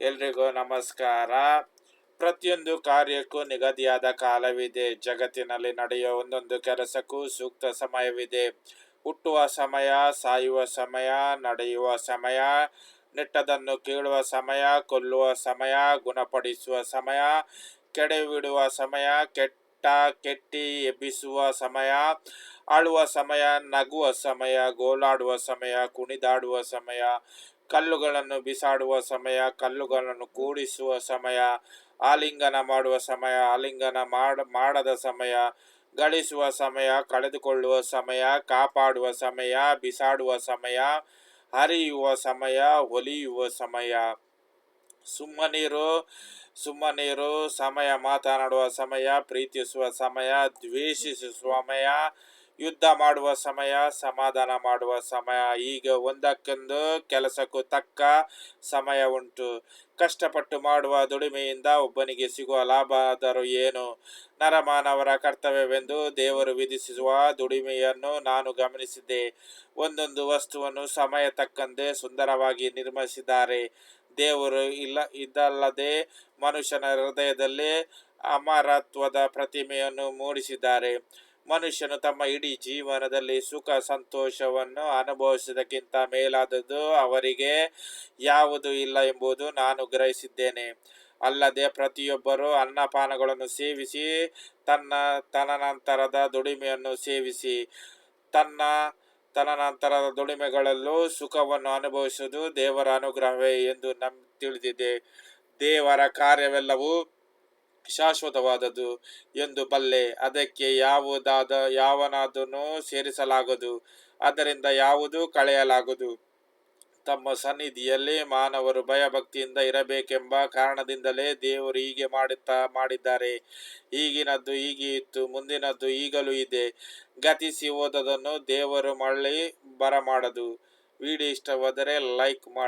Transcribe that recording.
ಎಲ್ರಿಗೂ ನಮಸ್ಕಾರ. ಪ್ರತಿಯೊಂದು ಕಾರ್ಯಕ್ಕೂ ನಿಗದಿಯಾದ ಕಾಲವಿದೆ. ಜಗತ್ತಿನಲ್ಲಿ ನಡೆಯುವ ಒಂದೊಂದು ಕೆಲಸಕ್ಕೂ ಸೂಕ್ತ ಸಮಯವಿದೆ. ಹುಟ್ಟುವ ಸಮಯ, ಸಾಯುವ ಸಮಯ, ನಡೆಯುವ ಸಮಯ ನೆಟ್ಟದನ್ನು ಕೇಳುವ ಸಮಯ, ಕೊಲ್ಲುವ ಸಮಯ, ಗುಣಪಡಿಸುವ ಸಮಯ, ಕೆಡವಿಡುವ ಸಮಯ, ಕೆಟ್ಟ ಕೆಟ್ಟಿ ಎಬ್ಬಿಸುವ ಸಮಯ, ಆಳುವ ಸಮಯ, ನಗುವ ಸಮಯ, ಗೋಲಾಡುವ ಸಮಯ, ಕುಣಿದಾಡುವ ಸಮಯ ಕಲ್ಲುಗಳನ್ನು ಬಿಸಾಡುವ ಸಮಯ, ಕಲ್ಲುಗಳನ್ನು ಕೂಡಿಸುವ ಸಮಯ, ಆಲಿಂಗನ ಮಾಡುವ ಸಮಯ, ಆಲಿಂಗನ ಮಾಡ, ಮಾಡದ ಸಮಯ, ಗಳಿಸುವ ಸಮಯ, ಕಳೆದುಕೊಳ್ಳುವ ಸಮಯ, ಕಾಪಾಡುವ ಸಮಯ, ಬಿಸಾಡುವ ಸಮಯ, ಹರಿಯುವ ಸಮಯ, ಒಲಿಯುವ ಸಮಯ. ಸುಮ್ಮನಿರು ಸುಮ್ಮನಿರು, ಸಮಯ ಮಾತನಾಡುವ ಸಮಯ, ಪ್ರೀತಿಸುವ ಸಮಯ, ದ್ವೇಷಿಸುವ ಸಮಯ ಯುದ್ಧ ಮಾಡುವ ಸಮಯ, ಸಮಾಧಾನ ಮಾಡುವ ಸಮಯ. ಈಗ ಒಂದಕ್ಕೊಂದು ಕೆಲಸಕ್ಕೂ ತಕ್ಕ ಸಮಯ ಉಂಟು. ಕಷ್ಟಪಟ್ಟು ಮಾಡುವ ದುಡಿಮೆಯಿಂದ ಒಬ್ಬನಿಗೆ ಸಿಗುವ ಲಾಭ ಆದರೂ ಏನು? ನರಮಾನವರ ಕರ್ತವ್ಯವೆಂದು ದೇವರು ವಿಧಿಸುವ ದುಡಿಮೆಯನ್ನು ನಾನು ಗಮನಿಸಿದ್ದೆ. ಒಂದೊಂದು ವಸ್ತುವನ್ನು ಸಮಯ ತಕ್ಕಂತೆ ಸುಂದರವಾಗಿ ನಿರ್ಮಿಸಿದ್ದಾರೆ. ದೇವರು ಇಲ್ಲ, ಇದಲ್ಲದೆ ಮನುಷ್ಯನ ಹೃದಯದಲ್ಲಿ ಅಮರತ್ವದ ಪ್ರತಿಮೆಯನ್ನು ಮೂಡಿಸಿದ್ದಾರೆ. ಮನುಷ್ಯನು ತಮ್ಮ ಇಡೀ ಜೀವನದಲ್ಲಿ ಸುಖ ಸಂತೋಷವನ್ನು ಅನುಭವಿಸುವುದಕ್ಕಿಂತ ಮೇಲಾದದ್ದು ಅವರಿಗೆ ಯಾವುದು ಇಲ್ಲ ಎಂಬುದು ನಾನು ಗ್ರಹಿಸಿದ್ದೇನೆ. ಅಲ್ಲದೆ ಪ್ರತಿಯೊಬ್ಬರು ಅನ್ನಪಾನಗಳನ್ನು ಸೇವಿಸಿ, ತನ್ನ ತನನಂತರದ ದುಡಿಮೆಯನ್ನು ಸೇವಿಸಿ, ತನ್ನ ತನನಂತರದ ದುಡಿಮೆಗಳಲ್ಲೂ ಸುಖವನ್ನು ಅನುಭವಿಸುವುದು ದೇವರ ಅನುಗ್ರಹವೇ ಎಂದು ನಮ್ ತಿಳಿದಿದೆ. ದೇವರ ಕಾರ್ಯವೆಲ್ಲವೂ ಶಾಶ್ವತವಾದದ್ದು ಎಂದು ಬಲ್ಲೆ. ಅದಕ್ಕೆ ಯಾವುದಾದ ಯಾವನಾದನ್ನು ಸೇರಿಸಲಾಗದು. ಅದರಿಂದ ಯಾವುದೂ ಕಳೆಯಲಾಗದು. ತಮ್ಮ ಸನ್ನಿಧಿಯಲ್ಲಿ ಮಾನವರು ಭಯಭಕ್ತಿಯಿಂದ ಇರಬೇಕೆಂಬ ಕಾರಣದಿಂದಲೇ ದೇವರು ಹೀಗೆ ಮಾಡುತ್ತಾ ಮಾಡಿದ್ದಾರೆ. ಈಗಿನದ್ದು ಹೀಗೆ ಇತ್ತು, ಮುಂದಿನದ್ದು ಈಗಲೂ ಇದೆ. ಗತಿಸಿ ಹೋದದನ್ನು ದೇವರು ಮರಳಿ ಬರಮಾಡದು. ವಿಡಿಯೋ ಇಷ್ಟವಾದರೆ ಲೈಕ್ ಮಾಡಿ.